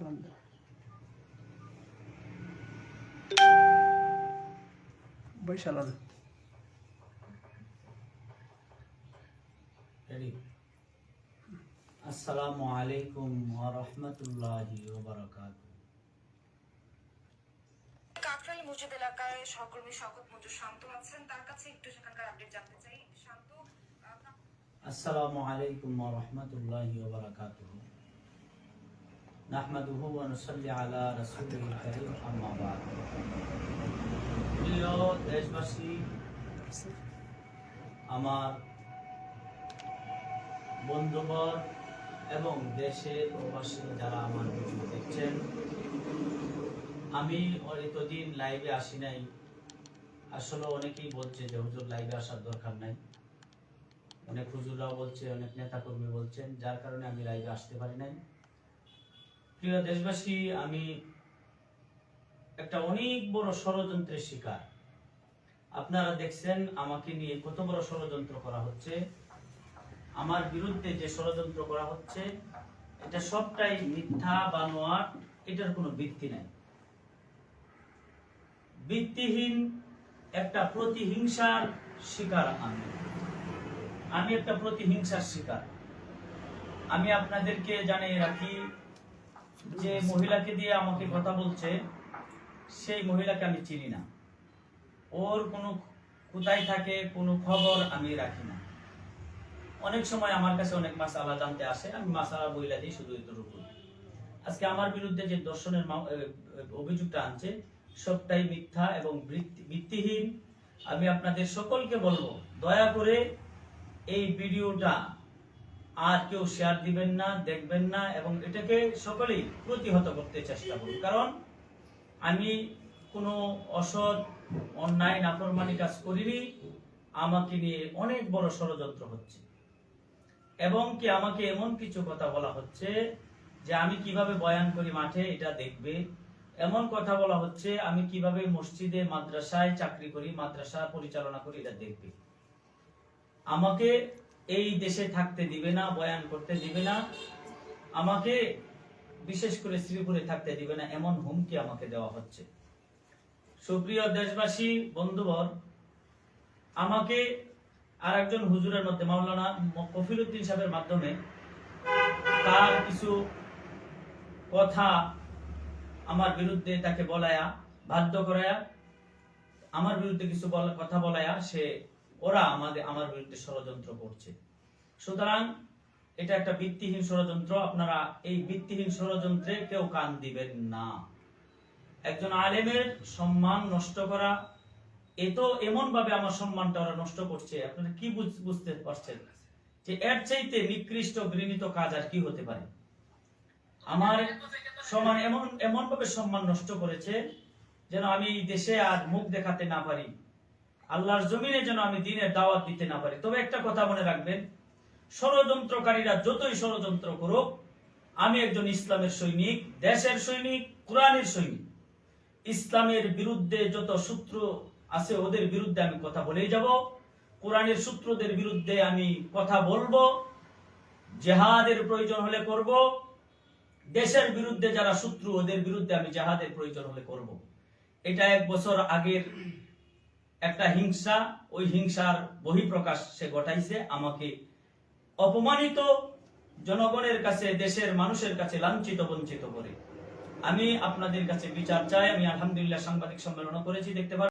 salonda. Başaralım. Ready আসসালামু আলাইকুম ওয়া রাহমাতুল্লাহি ওয়া বারাকাতুহু কাকরাইল মসজিদ এলাকায় সহকর্মী শওকত মঞ্জুর শান্ত আছেন। তার কাছে একটু সেখানকার আপডেট জানতে চাই। শান্ত আসসালামু আলাইকুম ওয়া রাহমাতুল্লাহি ওয়া বারাকাতুহু নাহমাদুহু ওয়া নুসাল্লি আলা রাসূলিল কারীম আম্মা বা'দ। প্রিয় দেশবাসী আমার বন্ধুবর এবং দেশের প্রবাসী যারা আমার ভিডিও দেখছেন, আমি এতদিন লাইভে আসি নাই। আসলে অনেকেই বলছে যে, হুজুর লাইভে আসার দরকার নাই। অনেক হুজুররাও বলছে, অনেক নেতা কর্মী বলছেন, যার কারণে আমি লাইভে আসতে পারি নাই। প্রিয় দেশবাসী, আমি একটা অনেক বড় ষড়যন্ত্রের শিকার। আপনারা দেখছেন, আমাকে নিয়ে কত বড় ষড়যন্ত্র করা হচ্ছে। আমার বিরুদ্ধে যে ষড়যন্ত্র করা হচ্ছে, এটা সবটাই মিথ্যা বানোয়াট এটার কোনো ভিত্তি নাই। ভিত্তিহীন একটা প্রতিহিংসার শিকার আমি। আমি একটা প্রতিহিংসার শিকার। আমি আপনাদেরকে জানিয়ে রাখি যে মহিলাকে দিয়ে আমাকে কথা বলছে, সেই মহিলাকে আমি চিনি না। ওর কোনো কোথায় থাকে, কোনো খবর আমি রাখি না। অনেক সময় আমার কাছে অনেক মাসালা জানতে আসে, আমি মাসালা বইলা দিই শুধু এতটুকু আজকে আমার বিরুদ্ধে যে দর্শনের অভিযোগটা আনছে, সবটাই মিথ্যা এবং ভিত্তি- ভিত্তিহীন। আমি আপনাদের সকলকে বলব, দয়া করে এই ভিডিওটা আর কেউ শেয়ার দিবেন না, দেখবেন না এবং এটাকে সকলেই প্রতিহত করতে চেষ্টা করুন। কারণ আমি কোনো অসৎ, অন্যায়, নাফরমানি কাজ করিনি, আমাকে নিয়ে অনেক বড় ষড়যন্ত্র হচ্ছে। এবং কি আমাকে এমন কিছু কথা বলা হচ্ছে যে আমি কীভাবে বয়ান করি মাঠে, এটা দেখবে। এমন কথা বলা হচ্ছে, আমি কীভাবে মসজিদে, মাদ্রাসায় চাকরি করি, মাদ্রাসা পরিচালনা করি, এটা দেখবে। আমাকে এই দেশে থাকতে দিবে না, বয়ান করতে দিবে না। আমাকে বিশেষ করে শ্রীপুরে থাকতে দিবে না, এমন হুমকি আমাকে দেওয়া হচ্ছে। সুপ্রিয় দেশবাসী বন্ধুবর আমাকে আর একজন হুজুরের মধ্যে, মাওলানা কফিল উদ্দিন সাহেবের মাধ্যমে তার কিছু কথা আমার বিরুদ্ধে তাকে বলায়া, বাধ্য করায়া, আমার বিরুদ্ধে কিছু কথা বলায়া সে, ওরা আমাদের, আমার বিরুদ্ধে ষড়যন্ত্র করছে। সুতরাং এটা একটা ভিত্তিহীন ষড়যন্ত্র, আপনারা এই ভিত্তিহীন ষড়যন্ত্রে কেউ কান দিবেন না। একজন আলেমের সম্মান নষ্ট করা এ তো এমন ভাবে আমার সম্মানটা ওরা নষ্ট করছে। আপনারা কি বুঝতে পারছেন? যে এর চাইতে নিকৃষ্ট ঘৃণিত কাজ আর কি হতে পারে? আমার সমান এমন এমন ভাবে সম্মান নষ্ট করেছে যেন আমি দেশে আর মুখ দেখাতে না পারি। আল্লাহর জমিনে যেন আমি দিনের দাওয়াত দিতে না পারি। তবে একটা কথা মনে রাখবেন, ষড়যন্ত্রকারীরা যতই ষড়যন্ত্র করুক, আমি একজন ইসলামের সৈনিক, দেশের সৈনিক, কোরআনের সৈনিক। ইসলামের বিরুদ্ধে যত সূত্র আছে ওদের বিরুদ্ধে আমি কথা বলেই যাব। কোরআনের সূত্রদের বিরুদ্ধে আমি কথা বলব। জেহাদের প্রয়োজন হলে করব। দেশের বিরুদ্ধে যারা শত্রু, ওদের বিরুদ্ধে আমি জেহাদের প্রয়োজন হলে করব। এটা এক বছর আগের একটা হিংসা। ওই হিংসার বহিঃপ্রকাশ সে ঘটাইছে। আমাকে অপমানিত জনগণের কাছে, দেশের মানুষের কাছে লাঞ্ছিত, বঞ্চিত করে। আমি আপনাদের কাছে বিচার চাই। আমি আলহামদুলিল্লাহ সাংবাদিক সম্মেলনও করেছি, দেখতে